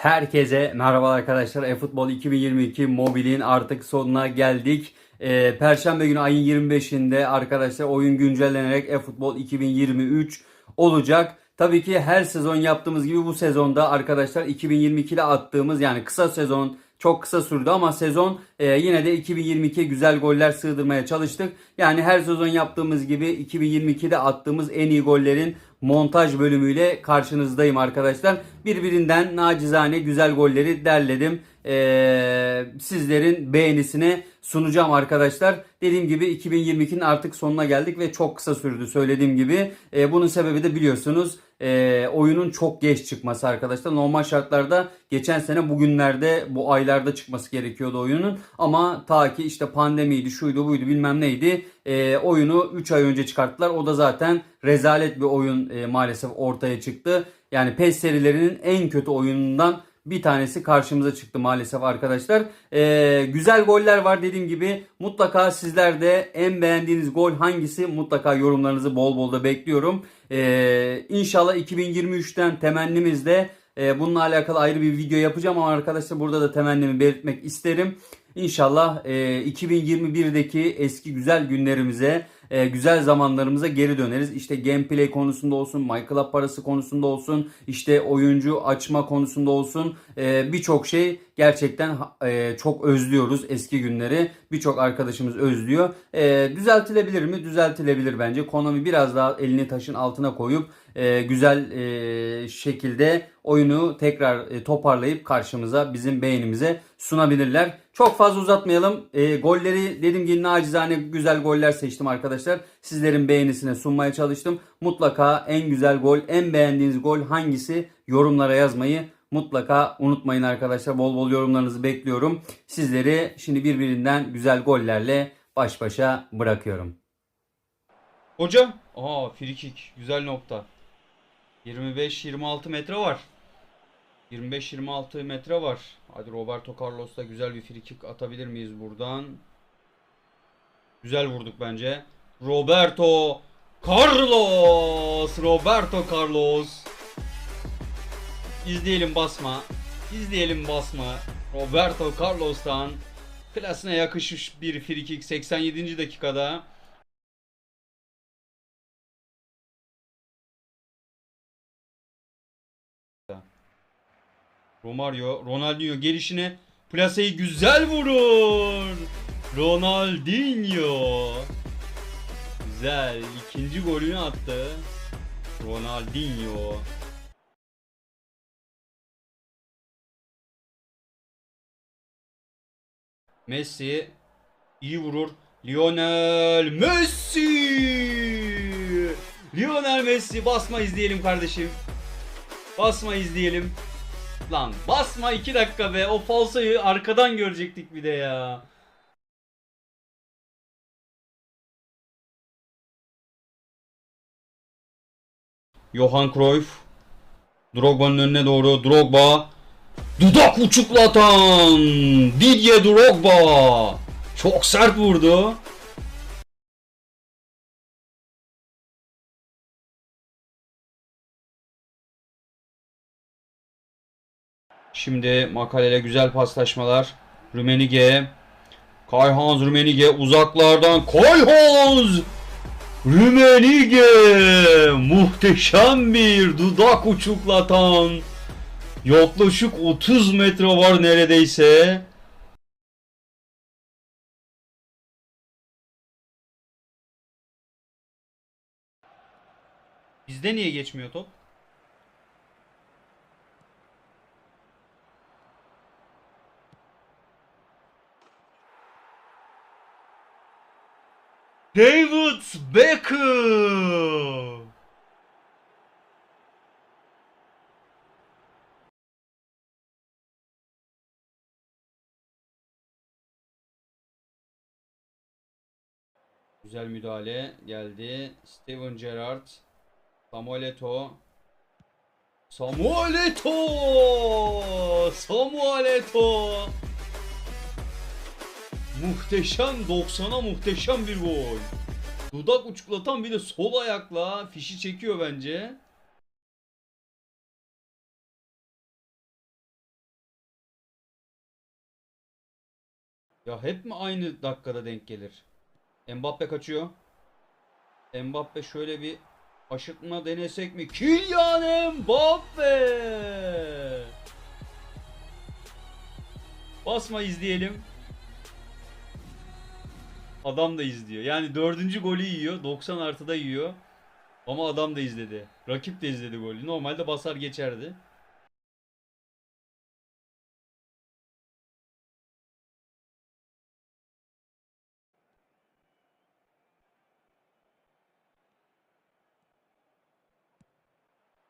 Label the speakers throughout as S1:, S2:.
S1: Herkese merhaba arkadaşlar. eFootball 2022 mobilin artık sonuna geldik. Ee, Perşembe günü ayın 25'inde arkadaşlar oyun güncellenerek eFootball 2023 olacak. Tabii ki her sezon yaptığımız gibi bu sezonda arkadaşlar 2022'de attığımız yani kısa sezon çok kısa sürdü ama sezon e, yine de 2022 güzel goller sığdırmaya çalıştık. Yani her sezon yaptığımız gibi 2022'de attığımız en iyi gollerin montaj bölümüyle karşınızdayım arkadaşlar. Birbirinden nacizane güzel golleri derledim. Ee, sizlerin beğenisine sunacağım arkadaşlar. Dediğim gibi 2022'nin artık sonuna geldik ve çok kısa sürdü söylediğim gibi. Ee, bunun sebebi de biliyorsunuz e, oyunun çok geç çıkması arkadaşlar. Normal şartlarda geçen sene bugünlerde bu aylarda çıkması gerekiyordu oyunun. Ama ta ki işte pandemiydi şuydu buydu bilmem neydi. E, oyunu 3 ay önce çıkarttılar. O da zaten rezalet bir oyun e, maalesef ortaya çıktı. Yani PES serilerinin en kötü oyunundan bir tanesi karşımıza çıktı maalesef arkadaşlar. Ee, güzel goller var dediğim gibi. Mutlaka sizler de en beğendiğiniz gol hangisi? Mutlaka yorumlarınızı bol bol da bekliyorum. Ee, inşallah 2023'ten temennimiz de e, bununla alakalı ayrı bir video yapacağım ama arkadaşlar burada da temennimi belirtmek isterim. İnşallah e, 2021'deki eski güzel günlerimize, e, güzel zamanlarımıza geri döneriz. İşte gameplay konusunda olsun, MyClub parası konusunda olsun, işte oyuncu açma konusunda olsun e, birçok şey gerçekten e, çok özlüyoruz eski günleri. Birçok arkadaşımız özlüyor. E, düzeltilebilir mi? Düzeltilebilir bence. Konami biraz daha elini taşın altına koyup e, güzel e, şekilde oyunu tekrar e, toparlayıp karşımıza bizim beğenimize sunabilirler. Çok fazla uzatmayalım. E, golleri dediğim gibi nacizane güzel goller seçtim arkadaşlar. Sizlerin beğenisine sunmaya çalıştım. Mutlaka en güzel gol, en beğendiğiniz gol hangisi yorumlara yazmayı mutlaka unutmayın arkadaşlar. Bol bol yorumlarınızı bekliyorum. Sizleri şimdi birbirinden güzel gollerle baş başa bırakıyorum.
S2: Hocam. Aa free kick. Güzel nokta. 25-26 metre var. 25-26 metre var. Hadi Roberto Carlos'ta güzel bir free kick atabilir miyiz buradan? Güzel vurduk bence. Roberto Carlos! Roberto Carlos! İzleyelim basma. İzleyelim basma. Roberto Carlos'tan klasına yakışmış bir free kick 87. dakikada. Romario, Ronaldinho gelişine plaseyi güzel vurur. Ronaldinho. Güzel. ikinci golünü attı. Ronaldinho. Messi iyi vurur. Lionel Messi! Lionel Messi basma izleyelim kardeşim. Basma izleyelim. Lan basma 2 dakika be. O falsoyu arkadan görecektik bir de ya. Johan Cruyff. Drogba'nın önüne doğru. Drogba. Dudak uçuklatan. Didier Drogba. Çok sert vurdu. Şimdi Makalele güzel paslaşmalar. Rümenige. Kayhans Rümenige uzaklardan Kayhans Rümenige muhteşem bir dudak uçuklatan yaklaşık 30 metre var neredeyse. Bizde niye geçmiyor top? David Beckham. Güzel müdahale geldi. Steven Gerrard. Samuel Eto'o. Samuel Eto'o. Samuel Eto'o. Muhteşem 90'a muhteşem bir gol. Dudak uçuklatan bir de sol ayakla fişi çekiyor bence.
S1: Ya hep mi aynı dakikada denk gelir? Mbappe kaçıyor. Mbappe şöyle bir aşırtma denesek mi? Kylian Mbappe! Basma izleyelim. Adam da izliyor. Yani dördüncü golü yiyor. 90 artıda yiyor. Ama adam da izledi. Rakip de izledi golü. Normalde basar geçerdi.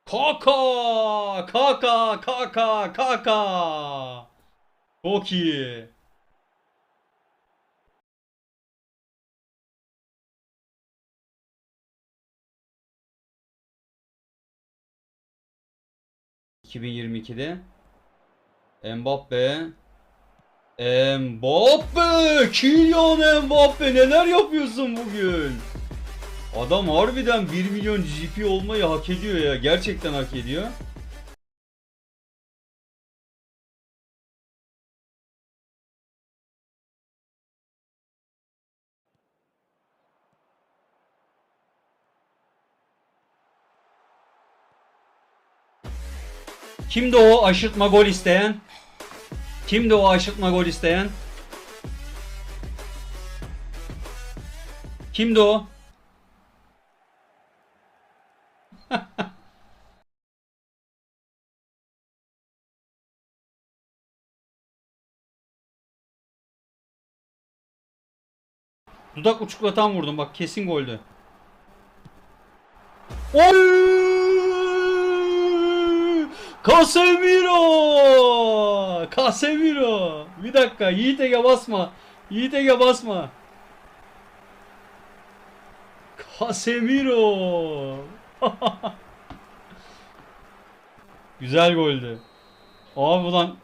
S1: Kaka! Kaka! Kaka! Kaka! Çok iyi. ...2022'de... Mbappe... Mbappe! Kylian Mbappe neler yapıyorsun bugün? Adam harbiden 1 milyon GP olmayı hak ediyor ya. Gerçekten hak ediyor. Kimdi o aşırtma gol isteyen? Kimdi o aşırtma gol isteyen? Kimdi o? Dudak uçuklatan vurdum bak kesin goldü. Oy! Casemiro! Casemiro! Bir dakika Yiğit Ege basma. Yiğit Ege basma. Casemiro! Güzel goldü. Abi ulan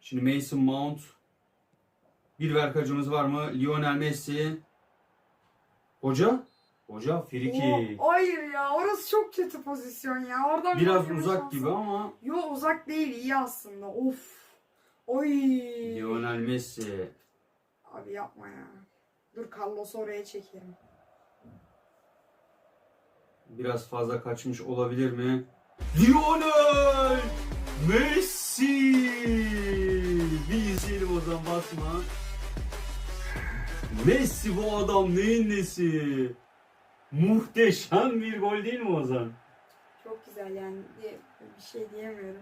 S3: Şimdi Mason Mount. Bir verkacımız var mı? Lionel Messi. Hoca? Hoca friki.
S4: Oo, hayır ya orası çok kötü pozisyon ya. Oradan
S3: Biraz uzak
S4: şansı-
S3: gibi ama
S4: Yo uzak değil iyi aslında. Of. Oy.
S3: Lionel Messi.
S4: Abi yapma ya. Dur Carlos'u oraya çekelim.
S3: Biraz fazla kaçmış olabilir mi? Lionel Messi! Bir izleyelim o zaman basma. Messi bu adam neyin nesi? Muhteşem bir gol değil mi Ozan?
S4: Çok güzel yani bir şey diyemiyorum.